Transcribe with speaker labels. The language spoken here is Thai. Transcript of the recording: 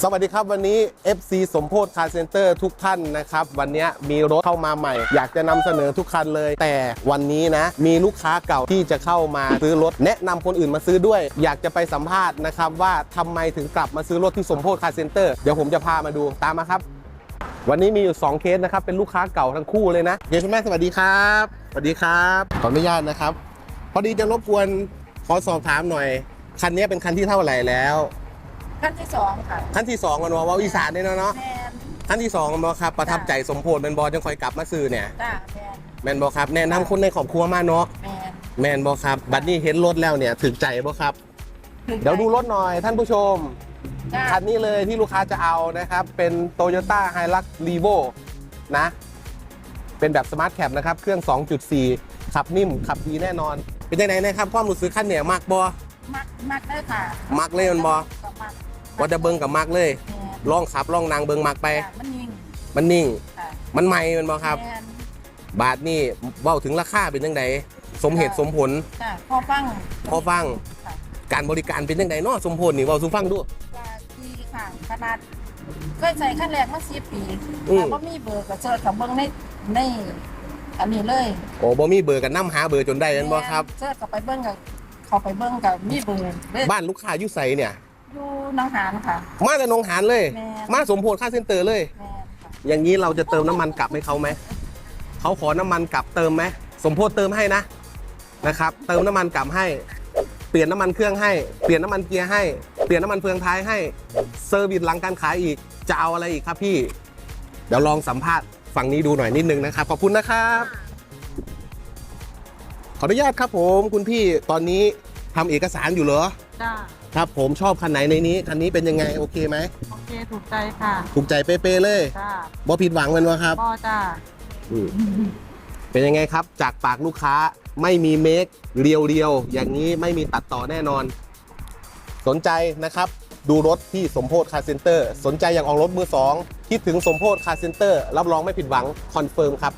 Speaker 1: สวัสดีครับวันนี้ FC สมโพธคาร์เซนเตอร์ทุกท่านนะครับ วันนี้มีรถเข้ามาใหม่ อยากจะนำเสนอทุกคันเลย แต่วันนี้นะ มีลูกค้าเก่าที่จะเข้ามาซื้อรถ แนะนำคนอื่นมาซื้อด้วย อยากจะไปสัมภาษณ์นะครับ ว่าทำไมถึงกลับมาซื้อรถที่สมโพธคาร์เซนเตอร์เดี๋ยวผมจะพามาดูตามมาครับ วันนี้มีอยู่ 2 เคสนะครับ เป็นลูกค้าเก่าทั้งคู่เลยนะเดี๋ยวคุณแม่สวัสดีครับสวัสดีครับขออนุญาตนะครับ พอดีจะรบกวนขอสอบถามหน่อยคันนี้เป็นคันที่เท่าไหร่แล้ว
Speaker 2: ขั้นที่สองค่ะ
Speaker 1: คันที่สองมันว่าเว่าอีสานเนี่ยเนาะเนาะ
Speaker 2: แมน
Speaker 1: คันที่สองมันบอครับประทับใจสมโพธิแมนบอจังคอยกลับมาซื้อเนี่ย
Speaker 2: จ้าแมน
Speaker 1: แมนบอครับแนะนำคนในครอบครัวมาเนาะ
Speaker 2: แมน
Speaker 1: แมนบอครับบัดนี้เห็นรถแล้วเนี่ยถึงใจบอครับ
Speaker 2: ถึง
Speaker 1: เดี๋ยวดูรถหน่อยท่านผู้ชม
Speaker 2: จ้า
Speaker 1: คันนี้เลยที่ลูกค้าจะเอานะครับ เป็น Toyota Hilux Revo นะ เป็นแบบสมาร์ทแคปนะครับ เครื่อง 2.4 ขับนิ่ม ขับดีแน่นอน เป็นยังไงนะครับ ความรู้สึกคันเนี่ยมากบอ
Speaker 2: มักมักเลยค่ะ
Speaker 1: มักเลยมันบอ
Speaker 2: ก็มัก
Speaker 1: ว่าจะเบิ้งกับมักเลย
Speaker 2: แมน
Speaker 1: ลองขับลองนางเบิ้งมักไป
Speaker 2: จ้ะมันยิง
Speaker 1: มันนิ่ง
Speaker 2: ค่ะ
Speaker 1: มันใหม่มันบอครับ
Speaker 2: แมน
Speaker 1: บาทนี่เว้าถึงราคาเป็นยังไงสมเหตุสมผล
Speaker 2: จ้าพอฟัง
Speaker 1: พอฟัง
Speaker 2: ค่ะ
Speaker 1: การบริการเป็นยังไงเนาะสมผลนี่เว้าสู่ฟังดู
Speaker 2: ว่าดีค่ะขนาดเคยใส่ขั้นแรกมาสิปี
Speaker 1: อืม
Speaker 2: แต่ว่ามีเบอร์กับเจอกับเบิ้งในในอันนี้เลย
Speaker 1: โอ้บ่มีเบอร์กันนํหาเบอร์จนได้นั่นบ่ครับ
Speaker 2: เจอกับไปเบิ้งกับเขาไปเบิ้งกับมีเบอร์เลย
Speaker 1: บ้านลูกค้าอยู่ไสเนี่ย
Speaker 2: อยู่หน้องหานค่ะ
Speaker 1: มาแต่หนองหานเลย
Speaker 2: แม่
Speaker 1: มาสมโพธค่าเซ็นเตอร์เลย
Speaker 2: แมนค่ะ
Speaker 1: อย่างนี้เราจะเติมน้ำมันกลับให้เขาไหม เขาขอน้ำมันกลับเติมไหม สมโพธเติมให้นะ นะครับ เติมน้ำมันกลับให้ เปลี่ยนน้ำมันเครื่องให้ เปลี่ยนน้ำมันเกียร์ให้ เปลี่ยนน้ำมันเฟืองท้ายให้ เซอร์วิสหลังการขายอีก จะเอาอะไรอีกครับพี่ เดี๋ยวลองสัมภาษณ์ฝั่งนี้ดูหน่อยนิดนึงนะครับ ขอบคุณนะครับ ขออนุญาตครับผม คุณพี่ ตอนนี้ทำเอกสารอยู่เหรอ
Speaker 3: จ้า
Speaker 1: ครับผมชอบคันไหนในนี้ คันนี้เป็นยังไงโอเคไหม
Speaker 3: โอเคถูกใจค่ะ
Speaker 1: ถูกใจเป๊ะๆเลย
Speaker 3: จ้า
Speaker 1: บ่ผิดหวังมันวะครับ
Speaker 3: พ่อจ้า
Speaker 1: อืมเป็นยังไงครับ จากปากลูกค้าไม่มีเมคเรียวเรียวๆอย่างนี้ไม่มีตัดต่อแน่นอน สนใจนะครับ ดูรถที่สมโพธคาร์เซ็นเตอร์ สนใจอยากออกรถมือสองคิดถึงสมโพธคาร์เซ็นเตอร์รับรองไม่ผิดหวังคอนเฟิร์มครับ